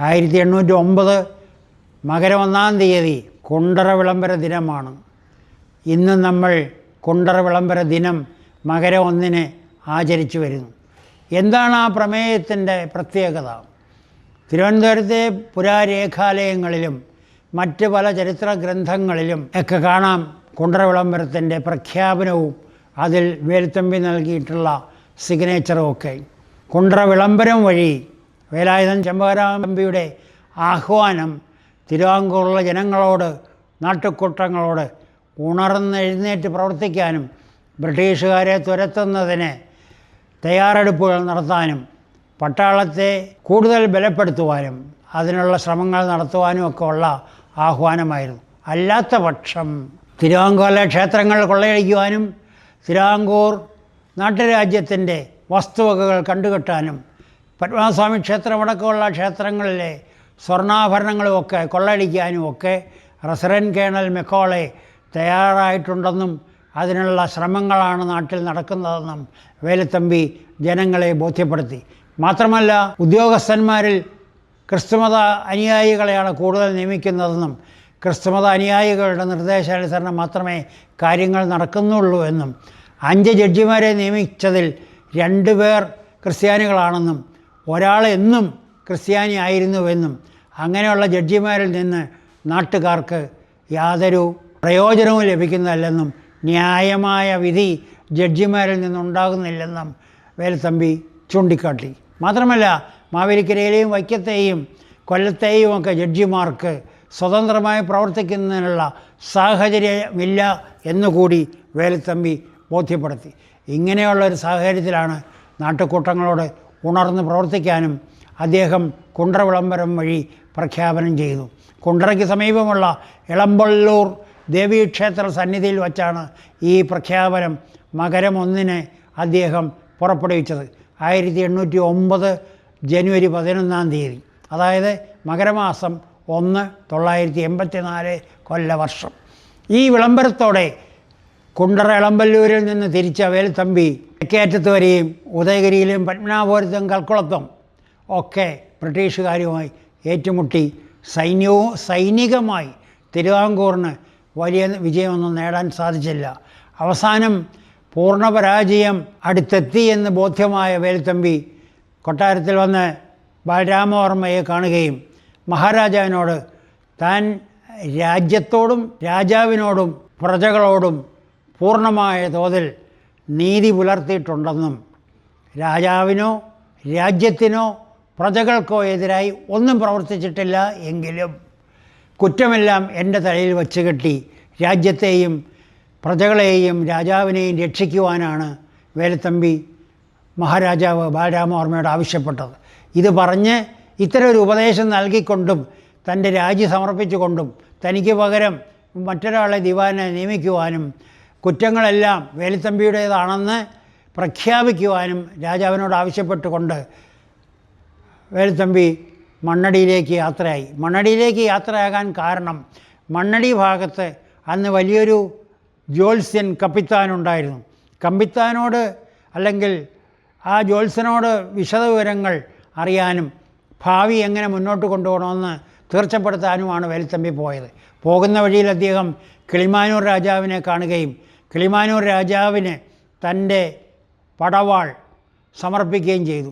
ആയിരത്തി എണ്ണൂറ്റി ഒമ്പത് മകരം ഒന്നാം തീയതി കുണ്ടറ വിളംബര ദിനമാണ്. ഇന്ന് നമ്മൾ കുണ്ടറ വിളംബര ദിനം മകരം ഒന്നിന് ആചരിച്ചു വരുന്നു. എന്താണ് ആ പ്രമേയത്തിന്റെ പ്രത്യേകത? തിരുവനന്തപുരത്തെ പുരാരേഖാലയങ്ങളിലും മറ്റ് പല ചരിത്ര ഗ്രന്ഥങ്ങളിലും ഒക്കെ കാണാം കുണ്ടറ വിളംബരത്തിന്റെ പ്രഖ്യാപനവും അതിൽ വേലുത്തമ്പി നൽകിയിട്ടുള്ള സിഗ്നേച്ചറും ഒക്കെ. കുണ്ടറ വിളംബരം വഴി വേലായുധൻ ചെമ്പകരാമ്പിയുടെ ആഹ്വാനം തിരുവാങ്കൂറിലെ ജനങ്ങളോട് നാട്ടുകൂട്ടങ്ങളോട് ഉണർന്ന് എഴുന്നേറ്റ് പ്രവർത്തിക്കാനും ബ്രിട്ടീഷുകാരെ തുരത്തുന്നതിന് തയ്യാറെടുപ്പുകൾ നടത്താനും പട്ടാളത്തെ കൂടുതൽ ബലപ്പെടുത്തുവാനും അതിനുള്ള ശ്രമങ്ങൾ നടത്തുവാനും ഒക്കെ ഉള്ള ആഹ്വാനമായിരുന്നു. അല്ലാത്ത പക്ഷം തിരുവാങ്കൂറിലെ ക്ഷേത്രങ്ങൾ കൊള്ളയടിക്കുവാനും തിരുവാങ്കൂർ നാട്ടുരാജ്യത്തിന്റെ വസ്തുവകകൾ കണ്ടുകെട്ടാനും പത്മനാഭസ്വാമി ക്ഷേത്രം അടക്കമുള്ള ക്ഷേത്രങ്ങളിലെ സ്വർണാഭരണങ്ങളുമൊക്കെ കൊള്ളയടിക്കാനും ഒക്കെ റസിഡന്റ് കേണൽ മെക്കോളെ തയ്യാറായിട്ടുണ്ടെന്നും അതിനുള്ള ശ്രമങ്ങളാണ് നാട്ടിൽ നടക്കുന്നതെന്നും വേലുത്തമ്പി ജനങ്ങളെ ബോധ്യപ്പെടുത്തി. മാത്രമല്ല ഉദ്യോഗസ്ഥന്മാരിൽ ക്രിസ്തുമത അനുയായികളെയാണ് കൂടുതൽ നിയമിക്കുന്നതെന്നും ക്രിസ്തുമത അനുയായികളുടെ നിർദ്ദേശാനുസരണം മാത്രമേ കാര്യങ്ങൾ നടക്കുന്നുള്ളൂ എന്നും അഞ്ച് ജഡ്ജിമാരെ നിയമിച്ചതിൽ രണ്ട് പേർ ക്രിസ്ത്യാനികളാണെന്നും ഒരാൾ എന്നും ക്രിസ്ത്യാനി ആയിരുന്നുവെന്നും അങ്ങനെയുള്ള ജഡ്ജിമാരിൽ നിന്ന് നാട്ടുകാർക്ക് യാതൊരു പ്രയോജനവും ലഭിക്കുന്നതല്ലെന്നും ന്യായമായ വിധി ജഡ്ജിമാരിൽ നിന്നുണ്ടാകുന്നില്ലെന്നും വേലത്തമ്പി ചൂണ്ടിക്കാട്ടി. മാത്രമല്ല മാവേലിക്കരയിലെയും വൈക്കത്തെയും കൊല്ലത്തെയും ഒക്കെ ജഡ്ജിമാർക്ക് സ്വതന്ത്രമായി പ്രവർത്തിക്കുന്നതിനുള്ള സാഹചര്യമില്ല എന്നുകൂടി വേലത്തമ്പി ബോധ്യപ്പെടുത്തി. ഇങ്ങനെയുള്ള ഒരു സാഹചര്യത്തിലാണ് നാട്ടുകൂട്ടങ്ങളോട് ഉണർന്ന് പ്രവർത്തിക്കാനും അദ്ദേഹം കുണ്ട്ര വിളംബരം വഴി പ്രഖ്യാപനം ചെയ്തു. കുണ്ട്രയ്ക്ക് സമീപമുള്ള ഇളമ്പള്ളൂർ ദേവീക്ഷേത്ര സന്നിധിയിൽ വച്ചാണ് ഈ പ്രഖ്യാപനം മകരം ഒന്നിന് അദ്ദേഹം പുറപ്പെടുവിച്ചത്. ആയിരത്തി എണ്ണൂറ്റി ഒമ്പത് ജനുവരി പതിനൊന്നാം തീയതി. അതായത് മകരമാസം ഒന്ന് തൊള്ളായിരത്തി എൺപത്തി നാല് കൊല്ലവർഷം. ഈ വിളംബരത്തോടെ കുണ്ടറ ഇളമ്പല്ലൂരിൽ നിന്ന് തിരിച്ച വേൽത്തമ്പി തെക്കേറ്റത്ത് വരെയും ഉദയഗിരിയിലും പത്മനാഭപുരത്തും കൽക്കുളത്തും ഒക്കെ ബ്രിട്ടീഷുകാരുമായി ഏറ്റുമുട്ടി സൈന്യവും സൈനികമായി തിരുവാങ്കൂറിന് വലിയ വിജയമൊന്നും നേടാൻ സാധിച്ചില്ല. അവസാനം പൂർണ പരാജയം അടുത്തെത്തി എന്ന് ബോധ്യമായ വേൽത്തമ്പി കൊട്ടാരത്തിൽ വന്ന് ബാലരാമവർമ്മയെ കാണുകയും മഹാരാജാവിനോട് താൻ രാജ്യത്തോടും രാജാവിനോടും പ്രജകളോടും പൂർണമായ തോതിൽ നീതി പുലർത്തിയിട്ടുണ്ടെന്നും രാജാവിനോ രാജ്യത്തിനോ പ്രജകൾക്കോ എതിരായി ഒന്നും പ്രവർത്തിച്ചിട്ടില്ല എങ്കിലും കുറ്റമെല്ലാം എന്റെ തലയിൽ വച്ച് കെട്ടി രാജ്യത്തെയും പ്രജകളെയും രാജാവിനെയും രക്ഷിക്കുവാനാണ് വേലത്തമ്പി മഹാരാജാവ് ബാലരാമവർമ്മയോട് ആവശ്യപ്പെട്ടത്. ഇത് പറഞ്ഞ് ഇത്തരം ഒരു ഉപദേശം നൽകിക്കൊണ്ടും തന്റെ രാജി സമർപ്പിച്ചുകൊണ്ടും തനിക്ക് പകരം മറ്റൊരാളെ ദിവാനെ നിയമിക്കുവാനും കുറ്റങ്ങളെല്ലാം വേലുത്തമ്പിയുടേതാണെന്ന് പ്രഖ്യാപിക്കുവാനും രാജാവിനോട് ആവശ്യപ്പെട്ടുകൊണ്ട് വേലുത്തമ്പി മണ്ണടിയിലേക്ക് യാത്രയായി. മണ്ണടിയിലേക്ക് യാത്രയാകാൻ കാരണം മണ്ണടി ഭാഗത്ത് അന്ന് വലിയൊരു ജ്യോത്സ്യൻ കപ്പിത്താനുണ്ടായിരുന്നു കമ്പിത്താനോട് അല്ലെങ്കിൽ ആ ജ്യോത്സ്യനോട് വിശദവിവരങ്ങൾ അറിയാനും ഭാവി എങ്ങനെ മുന്നോട്ട് കൊണ്ടുപോകണമെന്ന് തീർച്ചപ്പെടുത്താനുമാണ് വേലുത്തമ്പി പോയത്. പോകുന്ന വഴിയിൽ അദ്ദേഹം കിളിമാനൂർ രാജാവിനെ കാണുകയും കിളിമാനൂർ രാജാവിന് തന്റെ പടവാൾ സമർപ്പിക്കുകയും ചെയ്തു.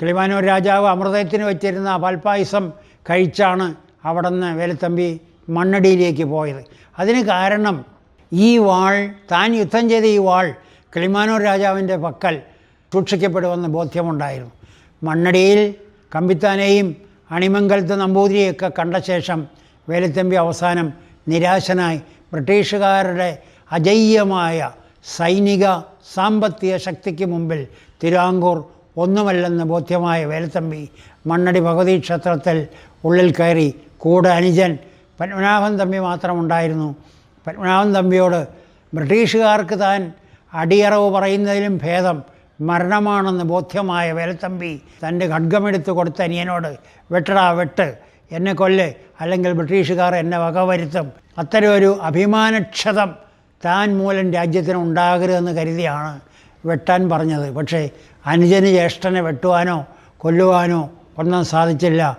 കിളിമാനൂർ രാജാവ് അമൃതത്തിന് വെച്ചിരുന്ന പൽപ്പായസം കഴിച്ചാണ് അവിടെ നിന്ന് വേലത്തമ്പി മണ്ണടിയിലേക്ക് പോയത്. അതിന് കാരണം ഈ വാൾ താൻ യുദ്ധം ചെയ്ത ഈ വാൾ കിളിമാനൂർ രാജാവിന്റെ പക്കൽ സൂക്ഷിക്കപ്പെടുമെന്ന് ബോധ്യമുണ്ടായിരുന്നു. മണ്ണടിയിൽ കമ്പിത്താനെയും അണിമംഗലത്ത് നമ്പൂതിരിയൊക്കെ കണ്ട ശേഷം വേലുത്തമ്പി അവസാനം നിരാശനായി ബ്രിട്ടീഷുകാരുടെ അജയ്യമായ സൈനിക സാമ്പത്തിക ശക്തിക്ക് മുമ്പിൽ തിരുവാങ്കൂർ ഒന്നുമല്ലെന്ന് ബോധ്യമായ വേലത്തമ്പി മണ്ണടി ഭഗവതി ക്ഷേത്രത്തിൽ ഉള്ളിൽ കയറി കൂടെ അനുജൻ പത്മനാഭൻ തമ്പി മാത്രമുണ്ടായിരുന്നു. പത്മനാഭൻ തമ്പിയോട് ബ്രിട്ടീഷുകാർക്ക് താൻ അടിയറവ് പറയുന്നതിലും ഭേദം മരണമാണെന്ന് ബോധ്യമായ വേലത്തമ്പി തന്റെ ഖഡ്ഗമെടുത്ത് കൊടുത്ത അനിയനോട് വെട്ടടാ വെട്ട് എന്നെ കൊല്ല് അല്ലെങ്കിൽ ബ്രിട്ടീഷുകാർ എന്നെ വകവരുത്തും. അത്തരമൊരു അഭിമാനക്ഷതം താൻ മൂലം രാജ്യത്തിന് ഉണ്ടാകരുതെന്ന് കരുതിയാണ് വെട്ടാൻ പറഞ്ഞത്. പക്ഷേ അനുജന് ജ്യേഷ്ഠനെ വെട്ടുവാനോ കൊല്ലുവാനോ ഒന്നും സാധിച്ചില്ല.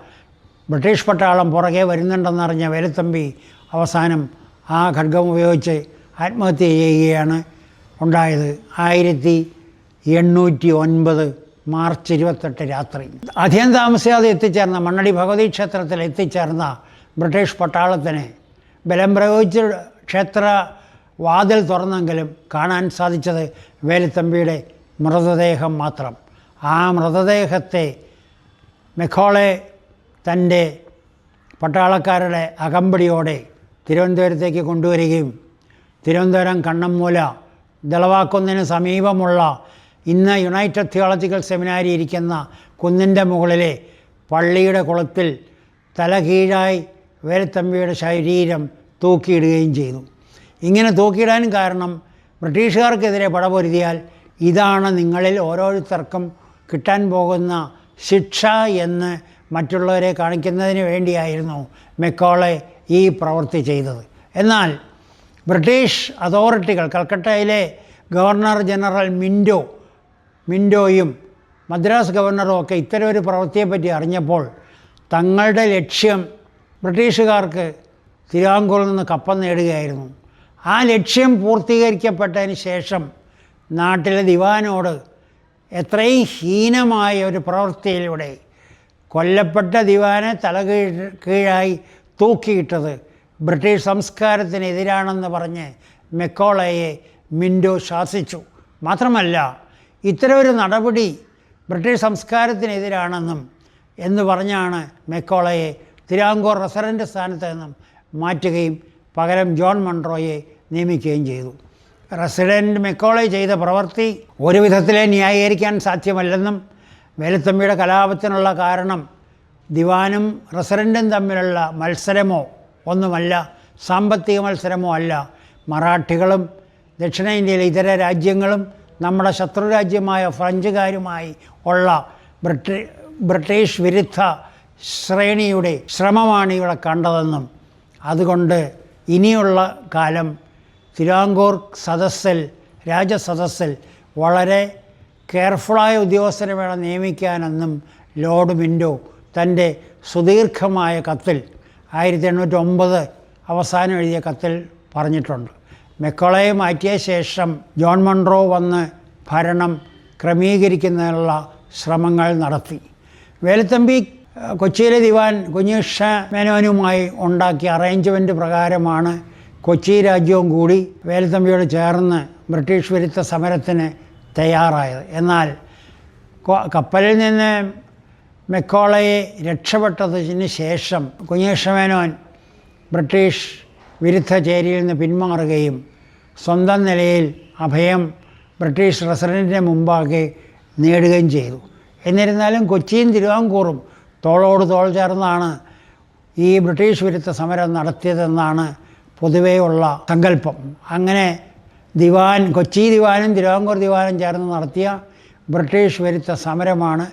ബ്രിട്ടീഷ് പട്ടാളം പുറകെ വരുന്നുണ്ടെന്നറിഞ്ഞ വേലുത്തമ്പി അവസാനം ആ ഖഡ്ഗം ഉപയോഗിച്ച് ആത്മഹത്യ ചെയ്യുകയാണ് ഉണ്ടായത്. ആയിരത്തി എണ്ണൂറ്റി ഒൻപത് മാർച്ച് ഇരുപത്തെട്ട് രാത്രി. അധികം താമസിയാതെ എത്തിച്ചേർന്ന മണ്ണടി ഭഗവതി ക്ഷേത്രത്തിൽ എത്തിച്ചേർന്ന ബ്രിട്ടീഷ് പട്ടാളത്തിന് ബലം പ്രയോഗിച്ച് ക്ഷേത്ര വാതിൽ തുറന്നെങ്കിലും കാണാൻ സാധിച്ചത് വേലുത്തമ്പിയുടെ മൃതദേഹം മാത്രം. ആ മൃതദേഹത്തെ മെക്കോളെ തന്റെ പട്ടാളക്കാരുടെ അകമ്പടിയോടെ തിരുവനന്തപുരത്തേക്ക് കൊണ്ടുവരികയും തിരുവനന്തപുരം കണ്ണമ്മൂല ദളവാക്കുന്നിന് സമീപമുള്ള ഇന്ന് യുണൈറ്റഡ് തിയോളജിക്കൽ സെമിനാരി ഇരിക്കുന്ന കുന്നിന്റെ മുകളിലെ പള്ളിയുടെ കുളത്തിൽ തലകീഴായി വേലത്തമ്പിയുടെ ശരീരം തൂക്കിയിടുകയും ചെയ്തു. ഇങ്ങനെ തൂക്കിയിടാൻ കാരണം ബ്രിട്ടീഷുകാർക്കെതിരെ പടപൊരുതിയാൽ ഇതാണ് നിങ്ങളിൽ ഓരോരുത്തർക്കും കിട്ടാൻ പോകുന്ന ശിക്ഷ എന്ന് മറ്റുള്ളവരെ കാണിക്കുന്നതിന് വേണ്ടിയായിരുന്നു മെക്കോളെ ഈ പ്രവൃത്തി ചെയ്തത്. എന്നാൽ ബ്രിട്ടീഷ് അതോറിറ്റികൾ കൽക്കട്ടയിലെ ഗവർണർ ജനറൽ മിൻഡോ മിൻഡോയും മദ്രാസ് ഗവർണറും ഒക്കെ ഇത്തരം ഒരു പ്രവൃത്തിയെപ്പറ്റി അറിഞ്ഞപ്പോൾ തങ്ങളുടെ ലക്ഷ്യം ബ്രിട്ടീഷുകാർക്ക് തിരുവാങ്കൂറിൽ നിന്ന് കപ്പം നേടുകയായിരുന്നു. ആ ലക്ഷ്യം പൂർത്തീകരിക്കപ്പെട്ടതിന് ശേഷം നാട്ടിലെ ദിവാനോട് എത്രയും ഹീനമായ ഒരു പ്രവൃത്തിയിലൂടെ കൊല്ലപ്പെട്ട ദിവാനെ തലകീഴ് കീഴായി തൂക്കിയിട്ടത് ബ്രിട്ടീഷ് സംസ്കാരത്തിനെതിരാണെന്ന് പറഞ്ഞ് മെക്കോളയെ മിൻഡോ ശാസിച്ചു. മാത്രമല്ല ഇത്തരമൊരു നടപടി ബ്രിട്ടീഷ് സംസ്കാരത്തിനെതിരാണെന്നും എന്ന് പറഞ്ഞാണ് മെക്കോളയെ തിരാങ്കൂർ റെസിഡന്റ് സ്ഥാനത്ത് നിന്നും മാറ്റുകയും പകരം ജോൺ മൺട്രോയെ നിയമിക്കുകയും ചെയ്തു. റസിഡന്റ് മെക്കോളെ ചെയ്ത പ്രവൃത്തി ഒരു വിധത്തിലെ ന്യായീകരിക്കാൻ സാധ്യമല്ലെന്നും വേലുത്തമ്പിയുടെ കലാപത്തിനുള്ള കാരണം ദിവാനും റസിഡന്റും തമ്മിലുള്ള മത്സരമോ ഒന്നുമല്ല സാമ്പത്തിക മത്സരമോ അല്ല. മറാഠികളും ദക്ഷിണേന്ത്യയിലെ ഇതര രാജ്യങ്ങളും നമ്മുടെ ശത്രുരാജ്യമായ ഫ്രഞ്ചുകാരുമായി ഉള്ള ബ്രിട്ടി ബ്രിട്ടീഷ് വിരുദ്ധ ശ്രേണിയുടെ ശ്രമമാണ് ഇവിടെ കണ്ടതെന്നും. അതുകൊണ്ട് ഇനിയുള്ള കാലം തിരുവാങ്കൂർ സദസ്സിൽ രാജസദസ്സിൽ വളരെ കെയർഫുള്ളായ ഉദ്യോഗസ്ഥരെ വേണം നിയമിക്കാനെന്നും ലോർഡ് മിൻഡോ തന്റെ സുദീർഘമായ കത്തിൽ ആയിരത്തി എണ്ണൂറ്റി ഒമ്പത് അവസാനം എഴുതിയ കത്തിൽ പറഞ്ഞിട്ടുണ്ട്. മെക്കോളയെ മാറ്റിയ ശേഷം ജോൺ മൺട്രോ വന്ന് ഭരണം ക്രമീകരിക്കുന്നതിനുള്ള ശ്രമങ്ങൾ നടത്തി. വേലുത്തമ്പി കൊച്ചിയിലെ ദിവാൻ കുഞ്ഞിഷ മേനോനുമായി ഉണ്ടാക്കിയ അറേഞ്ച്മെന്റ് പ്രകാരമാണ് കൊച്ചി രാജ്യവും കൂടി വേലുത്തമ്പിയോട് ചേർന്ന് ബ്രിട്ടീഷ് വിരുദ്ധ സമരത്തിന് തയ്യാറായത്. എന്നാൽ കപ്പലിൽ നിന്ന് മെക്കോളയെ രക്ഷപ്പെട്ടതിന് ശേഷം കുഞ്ഞേഷമേനോൻ ബ്രിട്ടീഷ് വിരുദ്ധ ചേരിയിൽ നിന്ന് പിന്മാറുകയും സ്വന്തം നിലയിൽ അഭയം ബ്രിട്ടീഷ് റെസിഡന്റിന് മുമ്പാകെ നേടുകയും ചെയ്തു. എന്നിരുന്നാലും കൊച്ചിയും തിരുവാങ്കൂറും തോളോട് തോൾ ചേർന്നാണ് ഈ ബ്രിട്ടീഷ് വിരുദ്ധ സമരം നടത്തിയതെന്നാണ് പൊതുവെയുള്ള സങ്കല്പം. അങ്ങനെ ദിവാൻ കൊച്ചി ദിവാനും തിരുവാങ്കൂർ ദിവാനും ചേർന്ന് നടത്തിയ ബ്രിട്ടീഷ് വിരുദ്ധ സമരമാണ്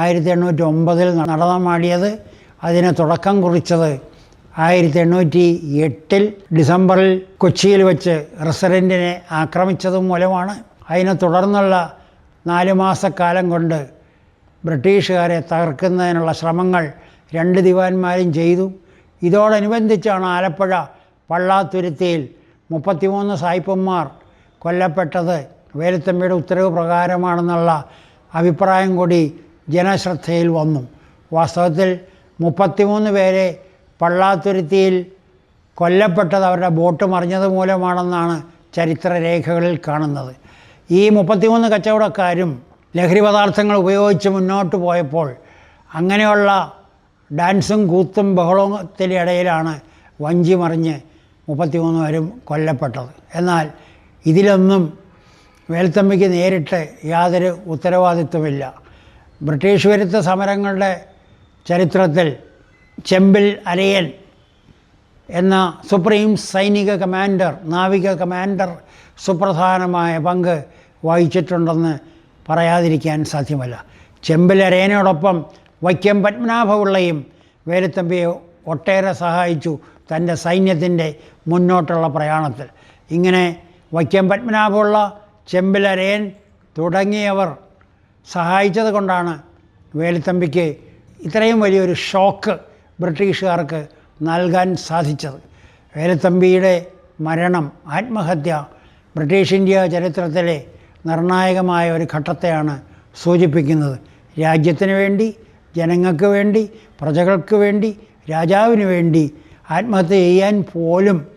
ആയിരത്തി എണ്ണൂറ്റി ഒമ്പതിൽ നടനമാടിയത്. അതിന് തുടക്കം കുറിച്ചത് ആയിരത്തി എണ്ണൂറ്റി എട്ടിൽ ഡിസംബറിൽ കൊച്ചിയിൽ വെച്ച് റെസിഡന്റിനെ ആക്രമിച്ചതും മൂലമാണ്. അതിനെ തുടർന്നുള്ള നാല് മാസക്കാലം കൊണ്ട് ബ്രിട്ടീഷുകാരെ തകർക്കുന്നതിനുള്ള ശ്രമങ്ങൾ രണ്ട് ദിവാന്മാരും ചെയ്തു. ഇതോടനുബന്ധിച്ചാണ് ആലപ്പുഴ പള്ളാത്തുരുത്തിയിൽ മുപ്പത്തിമൂന്ന് സായിപ്പന്മാർ കൊല്ലപ്പെട്ടത്. വേലുത്തമ്പിയുടെ ഉത്തരവ് പ്രകാരമാണെന്നുള്ള അഭിപ്രായം കൂടി ജനശ്രദ്ധയിൽ വന്നു. വാസ്തവത്തിൽ മുപ്പത്തിമൂന്ന് പേരെ പള്ളാത്തുരുത്തിയിൽ കൊല്ലപ്പെട്ടത് അവരുടെ ബോട്ട് മറിഞ്ഞത് മൂലമാണെന്നാണ് ചരിത്രരേഖകളിൽ കാണുന്നത്. ഈ മുപ്പത്തിമൂന്ന് കച്ചവടക്കാരും ലഹരി പദാർത്ഥങ്ങൾ ഉപയോഗിച്ച് മുന്നോട്ട് പോയപ്പോൾ അങ്ങനെയുള്ള ഡാൻസും കൂത്തും ബഹളത്തിനിടയിലാണ് വഞ്ചി മറിഞ്ഞ് മുപ്പത്തിമൂന്ന് പേരും കൊല്ലപ്പെട്ടത്. എന്നാൽ ഇതിലൊന്നും വേൽത്തമ്പിക്ക് നേരിട്ട് യാതൊരു ഉത്തരവാദിത്വമില്ല. ബ്രിട്ടീഷ് വിരുദ്ധ സമരങ്ങളുടെ ചരിത്രത്തിൽ ചെമ്പിൽ അരയൻ എന്ന സുപ്രീം സൈനിക കമാൻഡർ നാവിക കമാൻഡർ സുപ്രധാനമായ പങ്ക് വഹിച്ചിട്ടുണ്ടെന്ന് പറയാതിരിക്കാൻ സാധ്യമല്ല. ചെമ്പിലരേനോടൊപ്പം വൈക്കം പത്മനാഭപിള്ളയും വേലുത്തമ്പിയെ ഒട്ടേറെ സഹായിച്ചു തന്റെ സൈന്യത്തിന്റെ മുന്നോട്ടുള്ള പ്രയാണത്തിൽ. ഇങ്ങനെ വൈക്കം പത്മനാഭപിള്ള ചെമ്പിലരേൻ തുടങ്ങിയവർ സഹായിച്ചത് കൊണ്ടാണ് വേലുത്തമ്പിക്ക് ഇത്രയും വലിയൊരു ഷോക്ക് ബ്രിട്ടീഷുകാർക്ക് നൽകാൻ സാധിച്ചത്. വേലുത്തമ്പിയുടെ മരണം ആത്മഹത്യ ബ്രിട്ടീഷ് ഇന്ത്യ ചരിത്രത്തിലെ നിർണായകമായ ഒരു ഘട്ടത്തെയാണ് സൂചിപ്പിക്കുന്നത്. രാജ്യത്തിന് വേണ്ടി ജനങ്ങൾക്ക് വേണ്ടി പ്രജകൾക്ക് വേണ്ടി രാജാവിന് വേണ്ടി ആത്മഹത്യ ചെയ്യാൻ പോലും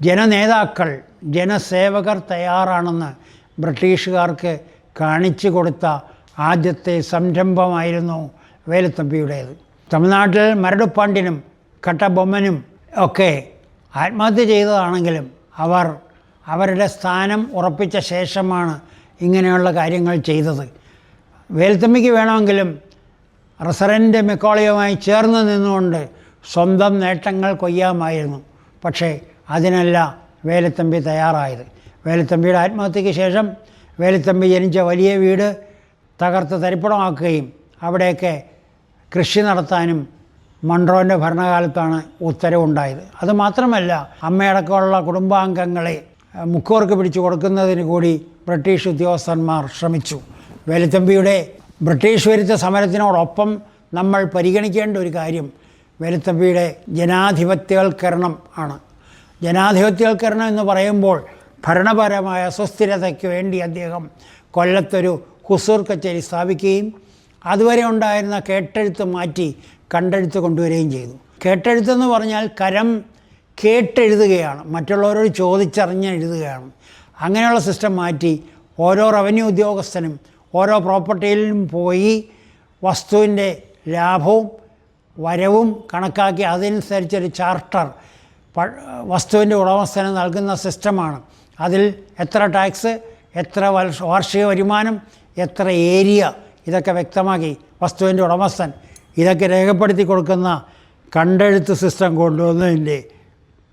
ജനനേതാക്കൾ ജനസേവകർ തയ്യാറാണെന്ന് ബ്രിട്ടീഷുകാർക്ക് കാണിച്ചു കൊടുത്ത ആദ്യത്തെ സംരംഭമായിരുന്നു വേലുത്തമ്പിയുടേത്. തമിഴ്നാട്ടിൽ മരടുപ്പാണ്ടിനും കട്ടബൊമ്മനും ഒക്കെ ആത്മഹത്യ ചെയ്തതാണെങ്കിലും അവർ അവരുടെ സ്ഥാനം ഉറപ്പിച്ച ശേഷമാണ് ഇങ്ങനെയുള്ള കാര്യങ്ങൾ ചെയ്തത്. വേൽത്തമ്മിക്ക് വേണമെങ്കിലും റസറന്റ് മെക്കോളിയുമായി ചേർന്ന് നിന്നുകൊണ്ട് സ്വന്തം നേട്ടങ്ങൾ കൊയ്യാമായിരുന്നു. പക്ഷേ അതിനല്ല വേലത്തമ്പി തയ്യാറായത്. വേലത്തമ്പിയുടെ ആത്മഹത്യയ്ക്ക് ശേഷം വേലത്തമ്പി ജനിച്ച വലിയ വീട് തകർത്ത് തരിപ്പണമാക്കുകയും അവിടെയൊക്കെ കൃഷി നടത്താനും മൺട്രോന്റെ ഭരണകാലത്താണ് ഉത്തരവുണ്ടായത്. അതുമാത്രമല്ല അമ്മയടക്കമുള്ള കുടുംബാംഗങ്ങളെ മുക്കോർക്ക് പിടിച്ചു കൊടുക്കുന്നതിന് കൂടി ബ്രിട്ടീഷ് ഉദ്യോഗസ്ഥന്മാർ ശ്രമിച്ചു. വേലുത്തമ്പിയുടെ ബ്രിട്ടീഷ് വിരുദ്ധ സമരത്തിനോടൊപ്പം നമ്മൾ പരിഗണിക്കേണ്ട ഒരു കാര്യം വേലുത്തമ്പിയുടെ ജനാധിപത്യവൽക്കരണം ആണ്. ജനാധിപത്യവൽക്കരണം എന്ന് പറയുമ്പോൾ ഭരണപരമായ സുസ്ഥിരതയ്ക്ക് വേണ്ടി അദ്ദേഹം കൊല്ലത്തൊരു ഹുസൂർ കച്ചേരി സ്ഥാപിക്കുകയും അതുവരെ ഉണ്ടായിരുന്ന കേട്ടെഴുത്ത് മാറ്റി കണ്ടെഴുത്ത് കൊണ്ടുവരികയും ചെയ്തു. കേട്ടെഴുത്തെന്ന് പറഞ്ഞാൽ കരം കേട്ടെഴുതുകയാണ്. മറ്റുള്ളവരോട് ചോദിച്ചറിഞ്ഞ് എഴുതുകയാണ്. അങ്ങനെയുള്ള സിസ്റ്റം മാറ്റി ഓരോ റവന്യൂ ഉദ്യോഗസ്ഥനും ഓരോ പ്രോപ്പർട്ടിയിലും പോയി വസ്തുവിന്റെ ലാഭവും വരവും കണക്കാക്കി അതനുസരിച്ചൊരു ചാർട്ടർ വസ്തുവിന്റെ ഉടമസ്ഥന് നൽകുന്ന സിസ്റ്റമാണ് അതിൽ എത്ര ടാക്സ് എത്ര വർഷ- വാർഷിക വരുമാനം എത്ര ഏരിയ ഇതൊക്കെ വ്യക്തമാക്കി വസ്തുവിന്റെ ഉടമസ്ഥൻ ഇതൊക്കെ രേഖപ്പെടുത്തി കൊടുക്കുന്ന കണ്ടെഴുത്ത് സിസ്റ്റം കൊണ്ടുവന്നതിന്റെ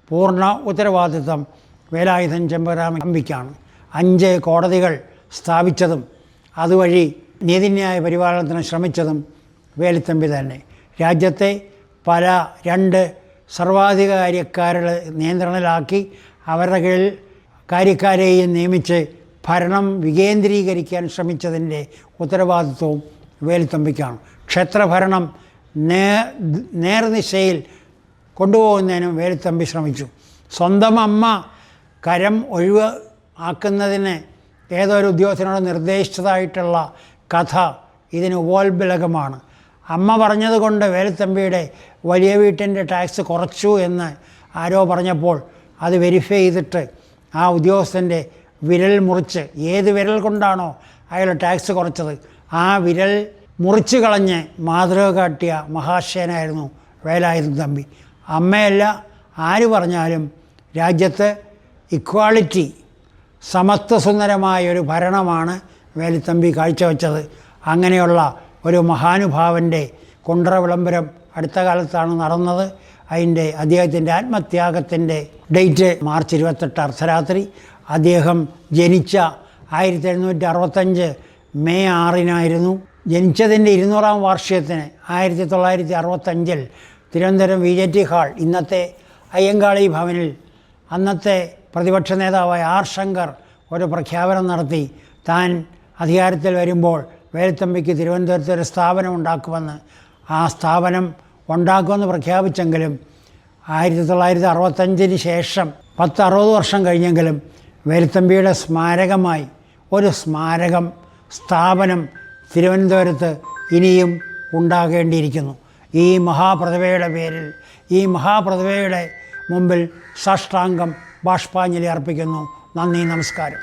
പൂർണ ഉത്തരവാദിത്വം വേലായുധൻ ചെമ്പരാമൻ അമ്പിക്കാണ് അഞ്ച് കോടതികൾ സ്ഥാപിച്ചതും അതുവഴി നീതിന്യായ പരിപാലനത്തിന് ശ്രമിച്ചതും വേലിത്തമ്പി തന്നെ. രാജ്യത്തെ പല രണ്ട് സർവാധികാരിക്കാരുടെ നിയന്ത്രണത്തിലാക്കി അവരുടെ കീഴിൽ കാര്യക്കാരെയും നിയമിച്ച് ഭരണം വികേന്ദ്രീകരിക്കാൻ ശ്രമിച്ചതിന്റെ ഉത്തരവാദിത്വവും വേലുത്തമ്പിക്കാണ്. ക്ഷേത്രഭരണം നേ നേർദിശയിൽ കൊണ്ടുപോകുന്നതിനും വേലുത്തമ്പി ശ്രമിച്ചു. സ്വന്തം അമ്മ കരം ഒഴിവ് ആക്കുന്നതിന് ഏതൊരു ഉദ്യോഗസ്ഥനോട് നിർദ്ദേശിച്ചതായിട്ടുള്ള കഥ ഇതിന് ഉപോത്ബലകമാണ് അമ്മ പറഞ്ഞതുകൊണ്ട് വേലുത്തമ്പിയുടെ വലിയ വീട്ടിന്റെ ടാക്സ് കുറച്ചു എന്ന് ആരോ പറഞ്ഞപ്പോൾ അത് വെരിഫൈ ചെയ്തിട്ട് ആ ഉദ്യോഗസ്ഥന്റെ വിരൽ മുറിച്ച് ഏത് വിരൽ കൊണ്ടാണോ അയാൾ ടാക്സ് കുറച്ചത് ആ വിരൽ മുറിച്ച് കളഞ്ഞ് മാതൃക കാട്ടിയ മഹാശയനായിരുന്നു വേലായുധൻ തമ്പി. അമ്മയല്ല ആര് പറഞ്ഞാലും രാജ്യത്ത് ഇക്വാളിറ്റി സമത്വസുന്ദരമായൊരു ഭരണമാണ് വേലുത്തമ്പി കാഴ്ചവെച്ചത്. അങ്ങനെയുള്ള ഒരു മഹാനുഭാവന്റെ കുണ്ട്ര വിളംബരം അടുത്ത കാലത്താണ് നടന്നത്. അതിന്റെ അദ്ദേഹത്തിന്റെ ആത്മത്യാഗത്തിന്റെ ഡേറ്റ് മാർച്ച് ഇരുപത്തെട്ട് അർദ്ധരാത്രി. അദ്ദേഹം ജനിച്ച ആയിരത്തി എഴുന്നൂറ്റി അറുപത്തഞ്ച് മെയ് ആറിനായിരുന്നു. ജനിച്ചതിന്റെ ഇരുന്നൂറാം വാർഷികത്തിന് ആയിരത്തി തൊള്ളായിരത്തി അറുപത്തഞ്ചിൽ Thiruvananthapuram V J T hall ഇന്നത്തെ അയ്യങ്കാളി ഭവനിൽ അന്നത്തെ പ്രതിപക്ഷ നേതാവായ ആർ ശങ്കർ ഒരു പ്രഖ്യാപനം നടത്തി. താൻ അധികാരത്തിൽ വരുമ്പോൾ വേലുത്തമ്പിക്ക് തിരുവനന്തപുരത്ത് ഒരു സ്ഥാപനം ഉണ്ടാക്കുമെന്ന്. ആ സ്ഥാപനം ഉണ്ടാക്കുമെന്ന് പ്രഖ്യാപിച്ചെങ്കിലും ആയിരത്തി തൊള്ളായിരത്തി അറുപത്തഞ്ചിന് ശേഷം പത്ത് അറുപത് വർഷം കഴിഞ്ഞെങ്കിലും വേലുത്തമ്പിയുടെ സ്മാരകമായി ഒരു സ്മാരകം സ്ഥാപനം തിരുവനന്തപുരത്ത് ഇനിയും ഉണ്ടാകേണ്ടിയിരിക്കുന്നു. ഈ മഹാപ്രതിഭയുടെ പേരിൽ ഈ മഹാപ്രതിഭയുടെ മുമ്പിൽ സാഷ്ടാംഗം ബാഷ്പാഞ്ജലി അർപ്പിക്കുന്നു. നന്ദി നമസ്കാരം.